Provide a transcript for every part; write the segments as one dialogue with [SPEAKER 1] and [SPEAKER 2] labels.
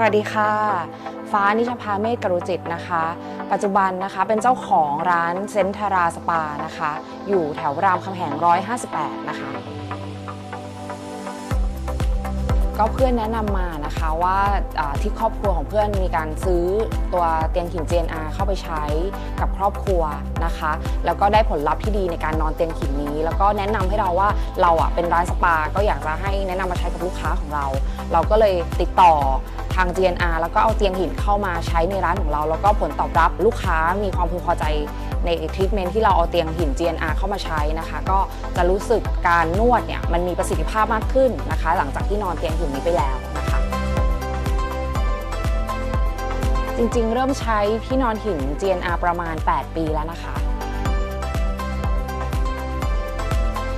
[SPEAKER 1] สวัสดีค่ะ ฟ้านิชภาเมฆกรุจิตนะคะ ปัจจุบันนะคะเป็นเจ้าของร้านเซนทาราสปานะคะ อยู่แถวรามคำแหง 158 นะคะ ก็เพื่อนแนะนำมานะคะว่าที่ครอบครัวของเพื่อนมีการซื้อตัวเตียงหิน JNR เข้าไปใช้กับครอบครัวนะคะ แล้วก็ได้ผลลัพธ์ที่ดีในการนอนเตียงหินนี้ แล้วก็แนะนำให้เราว่าเราอะเป็นร้านสปา ก็อยากจะให้แนะนำมาใช้กับลูกค้าของเรา เราก็เลยติดต่อาง JNR แล้วก็เอาเตียงหินเข้ามาใช้ในร้านของเรา แล้วก็ผลตอบรับลูกค้ามีความพึงพอใจในทรีทเมนต์ที่เราเอาเตียงหิน JNR เข้ามาใช้นะคะ ก็จะรู้สึกการนวดเนี่ยมันมีประสิทธิภาพมากขึ้นนะคะ หลังจากที่นอนเตียงหินนี้ไปแล้วนะคะจริงๆ เริ่มใช้ที่นอนหิน GNR ประมาณ 8 ปีแล้วนะคะ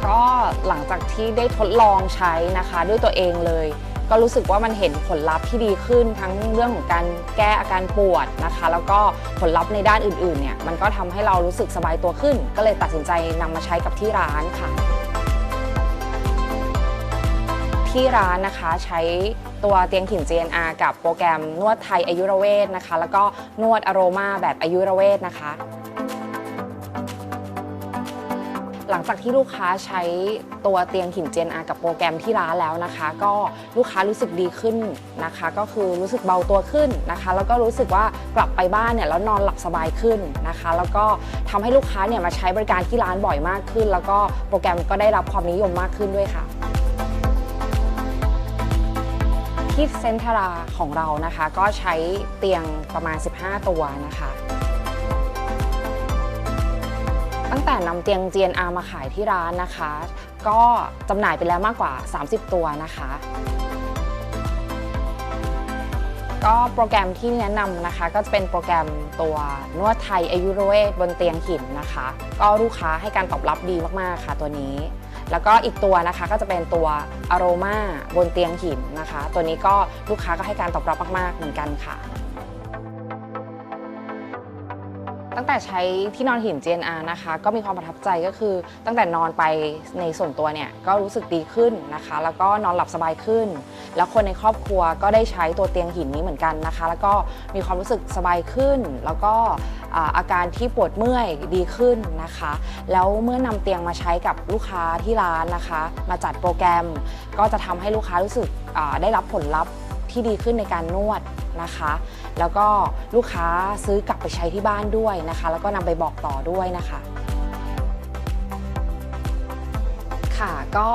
[SPEAKER 1] ก็หลังจากที่ได้ทดลองใช้นะคะด้วยตัวเองเลย ก็รู้สึกว่ามันเห็นผลลัพธ์ที่ดีขึ้นทั้งเรื่องของการแก้อาการปวดนะคะ แล้วก็ผลลัพธ์ในด้านอื่นๆเนี่ยมันก็ทำให้เรารู้สึกสบายตัวขึ้น ก็เลยตัดสินใจนำมาใช้กับที่ร้านค่ะ ที่ร้านนะคะใช้ตัวเตียงหิน JNR กับโปรแกรมนวดไทยอายุรเวทนะคะ แล้วก็นวดอโรมาแบบอายุรเวทนะคะ หลังจากที่ลูกค้าใช้ตัวเตียงหิน JNR กับโปรแกรมที่ร้านแล้วนะคะ ก็ลูกค้ารู้สึกดีขึ้นนะคะ ก็คือรู้สึกเบาตัวขึ้นนะคะ แล้วก็รู้สึกว่ากลับไปบ้านเนี่ยแล้วนอนหลับสบายขึ้นนะคะ แล้วก็ทำให้ลูกค้าเนี่ยมาใช้บริการที่ร้านบ่อยมากขึ้น แล้วก็โปรแกรมก็ได้รับความนิยมมากขึ้นด้วยค่ะที่เซนทราของเรานะคะ ก็ใช้เตียงประมาณ 15 ตัวนะคะ ตั้งแต่นำเตียง GNR มาขายที่ร้านนะคะ ก็จำหน่ายไปแล้วมากกว่า 30 ตัวนะคะ ก็โปรแกรมที่แนะนำนะคะ ก็จะเป็นโปรแกรมตัวนวดไทยอายุรเวทบนเตียงหินนะคะ ก็ลูกค้าให้การตอบรับดีมากๆค่ะตัวนี้ แล้วก็อีกตัวนะคะก็จะเป็นตัวอโรมาบนเตียงหินนะคะ ตัวนี้ก็ลูกค้าก็ให้การตอบรับมากๆเหมือนกันค่ะ ตั้งแต่ใช้ที่นอนหิน JNR นะคะ ก็มีความประทับใจก็คือ ตั้งแต่นอนไปในส่วนตัวเนี่ยก็รู้สึกดีขึ้นนะคะ แล้วก็นอนหลับสบายขึ้น แล้วคนในครอบครัวก็ได้ใช้ตัวเตียงหินนี้เหมือนกันนะคะ แล้วก็มีความรู้สึกสบายขึ้น แล้วก็อาการที่ปวดเมื่อยดีขึ้นนะคะ แล้วเมื่อนำเตียงมาใช้กับลูกค้าที่ร้านนะคะ มาจัดโปรแกรม ก็จะทำให้ลูกค้ารู้สึกได้รับผลลัพธ์ ที่ดีขึ้นในการนวดนะคะ แล้วก็ลูกค้าซื้อกลับไปใช้ที่บ้านด้วยนะคะ แล้วก็นำไปบอกต่อด้วยนะคะ ก็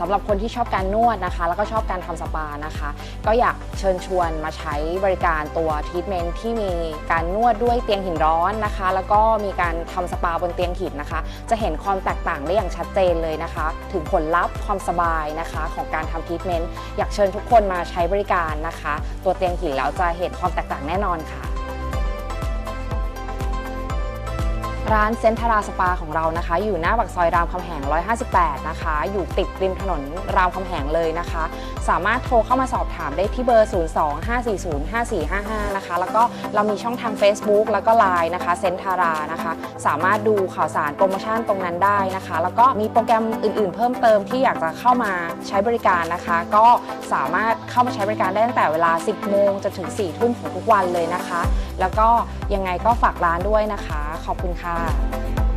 [SPEAKER 1] สำหรับคนที่ชอบการนวดนะคะ แล้วก็ชอบการทำสปานะคะ ก็อยากเชิญชวนมาใช้บริการตัวทรีทเมนต์ที่มีการนวดด้วยเตียงหินร้อนนะคะ แล้วก็มีการทำสปาบนเตียงหินนะคะ จะเห็นความแตกต่างได้อย่างชัดเจนเลยนะคะ ถึงผลลัพธ์ความสบายนะคะของการทำทรีทเมนต์อยากเชิญทุกคนมาใช้บริการนะคะ ตัวเตียงหินแล้วจะเห็นความแตกต่างแน่นอนค่ะ ร้านเซนทาราสปาของเรานะคะ อยู่หน้าปากซอยรามคำแหง 158 นะคะ อยู่ติดริมถนนรามคำแหงเลยนะคะ สามารถโทรเข้ามาสอบถามได้ที่เบอร์ 025405455 นะคะ แล้วก็เรามีช่องทาง Facebook แล้วก็ Line นะคะเซนทารานะคะ สามารถดูข่าวสารโปรโมชั่นตรงนั้นได้นะคะ แล้วก็มีโปรแกรมอื่น ๆ เพิ่มเติมที่อยากจะเข้ามาใช้บริการนะคะ ก็สามารถเข้ามาใช้บริการได้ตั้งแต่เวลา 10 โมงจนถึง 4 ทุ่มของทุกวันเลยนะคะ แล้วก็ยังไงก็ฝากร้านด้วยนะคะ ขอบคุณค่ะ